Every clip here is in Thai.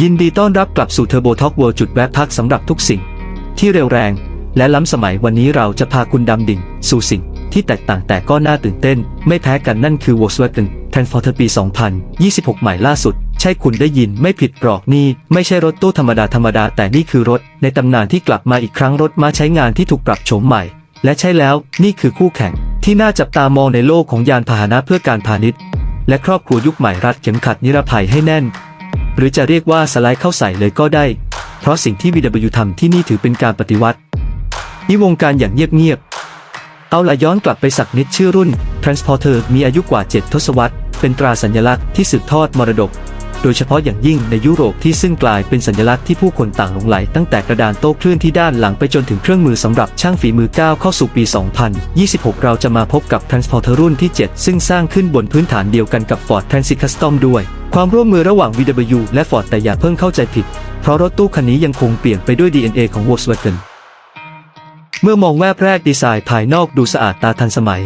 ยินดีต้อนรับกลับสู่เทอร์โบท็อกเวิลด์จุดแวะพักสำหรับทุกสิ่ง ที่เร็วแรงและล้ำสมัยวันนี้เราจะพาคุณดำดิ่ง สู่สิ่งที่แตกต่างแต่ก็น่าตื่นเต้น ไม่แพ้กันนั่นคือ Volkswagen Transporter ปี 2026 ใหม่ล่าสุด ใช่คุณได้ยินไม่ผิดหรอกนี่ ไม่ใช่รถตู้ธรรมดาธรรมดาแต่นี่คือรถ ในตำนานที่กลับมาอีกครั้งรถมาใช้งานที่ถูกปรับโฉมใหม่ และใช่แล้วนี่คือคู่แข่ง ที่น่าจับตามองในโลกของยานพาหนะเพื่อการพาณิชย์ และครอบครัวยุคใหม่รัดเข็มขัดนิรภัยให้แน่น หรือจะเรียกว่าสไลด์เข้าใส่เลยก็ได้ เพราะสิ่งที่ VW ทำที่นี่ถือเป็นการปฏิวัตินี่วงการอย่างเงียบๆ เอาละย้อนกลับไปสักนิดชื่อรุ่น Transporter มีอายุกว่า 7 ทศวรรษ เป็นตราสัญลักษณ์ที่สืบทอดมรดก โดยเฉพาะอย่างยิ่งในยุโรปที่ซึ่งกลายเป็นสัญลักษณ์ที่ผู้คนต่างหลงไหลตั้งแต่กระดานโต้คลื่นที่ด้านหลังไปจนถึงเครื่องมือสำหรับช่างฝีมือก้าวเข้าสู่ปี 2026 เราจะมาพบกับ Transporter รุ่นที่ 7 ซึ่งสร้างขึ้นบนพื้นฐานเดียวกันกับ Ford Transit Custom ด้วย ความร่วมมือระหว่าง VW และ Ford แต่อย่าเพิ่งเข้าใจผิด เพราะรถตู้คันนี้ยังคงเปลี่ยนไปด้วย DNA ของ Volkswagen เมื่อมองแวบแรกดีไซน์ภายนอกดูสะอาดตาทันสมัย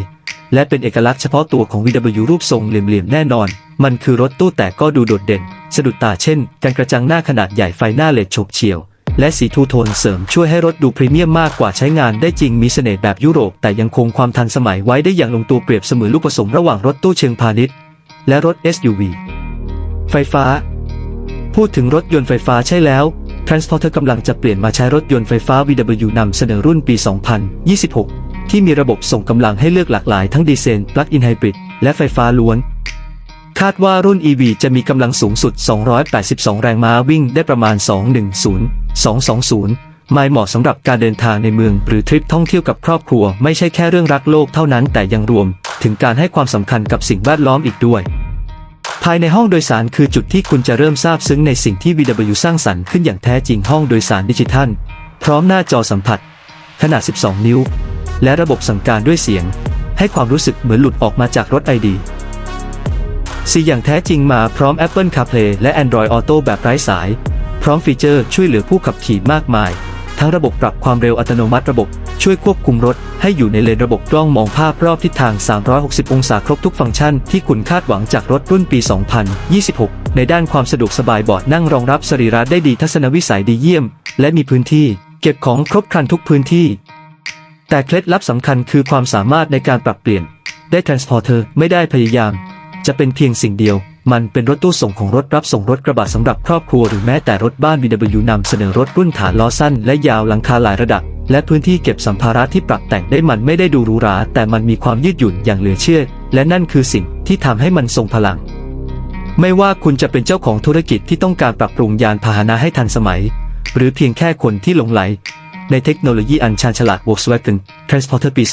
และเป็นเอกลักษณ์เฉพาะตัวของ VW รูปทรงเหลี่ยมๆแน่นอน มันคือรถตู้แต่ก็ดูโดดเด่น สะดุดตาเช่น การกระจังหน้าขนาดใหญ่ไฟหน้าเลดฉบเฉียว และสีทูโทนเสริมช่วยให้รถดูพรีเมียมมากกว่าใช้งานได้จริงมีเสน่ห์แบบยุโรป แต่ยังคงความทันสมัยไว้ได้อย่างลงตัวเปรียบเสมือนลูกผสมระหว่างรถตู้เชิงพาณิชย์ และรถ SUV ไฟฟ้า พูดถึงรถยนต์ไฟฟ้าใช่แล้ว Transporter กำลังจะเปลี่ยนมาใช้รถยนต์ไฟฟ้า VW นำเสนอรุ่นปี 2026 ที่มีระบบส่งกำลังให้เลือกหลากหลายทั้งดีเซลปลั๊กอินไฮบริดและไฟฟ้าล้วน คาดว่ารุ่น EV จะมีกำลังสูงสุด 282 แรงม้าวิ่งได้ประมาณ 210-220 ไมล์เหมาะสำหรับการเดินทางในเมือง หรือทริปท่องเที่ยวกับครอบครัว ไม่ใช่แค่เรื่องรักโลกเท่านั้นแต่ยังรวม ถึงการให้ความสำคัญกับสิ่งแวดล้อมอีกด้วยภายในห้องโดยสารคือจุดที่คุณจะเริ่มทราบซึ้งในสิ่งที่ VW สร้างสรรค์ขึ้นอย่างแท้จริงห้องโดยสารดิจิทัล พร้อมหน้าจอสัมผัส ขนาด 12 นิ้ว และระบบสั่งการด้วยเสียง ให้ความรู้สึกเหมือนหลุดออกมาจากรถไอดีสีอย่างแท้จริงมาพร้อม Apple CarPlay และ Android Auto แบบไร้สาย พร้อมฟีเจอร์ช่วยเหลือผู้ขับขี่มากมาย ทั้งระบบปรับความเร็วอัตโนมัติระบบช่วยควบคุมรถ ให้อยู่ในเลนระบบกล้องมองภาพรอบทิศทาง 360 องศาครบทุกฟังก์ชันที่คุณคาดหวังจากรถรุ่นปี 2026 ในด้านความสะดวกสบายเบาะนั่งรองรับสรีระได้ดีทัศนวิสัยดีเยี่ยม และมีพื้นที่ เก็บของครบครันทุกพื้นที่ แต่เคล็ดลับสำคัญคือความสามารถในการปรับเปลี่ยน ได้ Transporter ไม่ได้พยายาม จะเป็นเพียงสิ่งเดียว มันเป็นรถตู้ส่งของรถรับส่งรถกระบะสำหรับครอบครัวหรือแม้แต่รถบ้าน VW นำเสนอรถรุ่นฐานล้อสั้นและยาวหลังคาหลายระดับ และพื้นที่เก็บสัมภาระที่ปรับแต่งได้มันไม่ได้ดูหรูหรา แต่มันมีความยืดหยุ่นอย่างเหลือเชื่อ และนั่นคือสิ่งที่ทำให้มันทรงพลังไม่ว่าคุณจะเป็นเจ้าของธุรกิจที่ต้องการปรับปรุงยานพาหนะให้ทันสมัย หรือเพียงแค่คนที่หลงไหล ในเทคโนโลยีอันชาญฉลาด Volkswagen Transporter ปี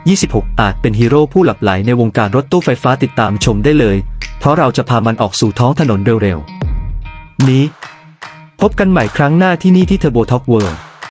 2026 อาจเป็นฮีโร่ผู้หลับไหลในวงการรถตู้ไฟฟ้าติดตามชมได้เลย เพราะเราจะพามันออกสู่ท้องถนนเร็วๆ นี้ พบกันใหม่ครั้งหน้าที่นี่ที่ Turbo Talk World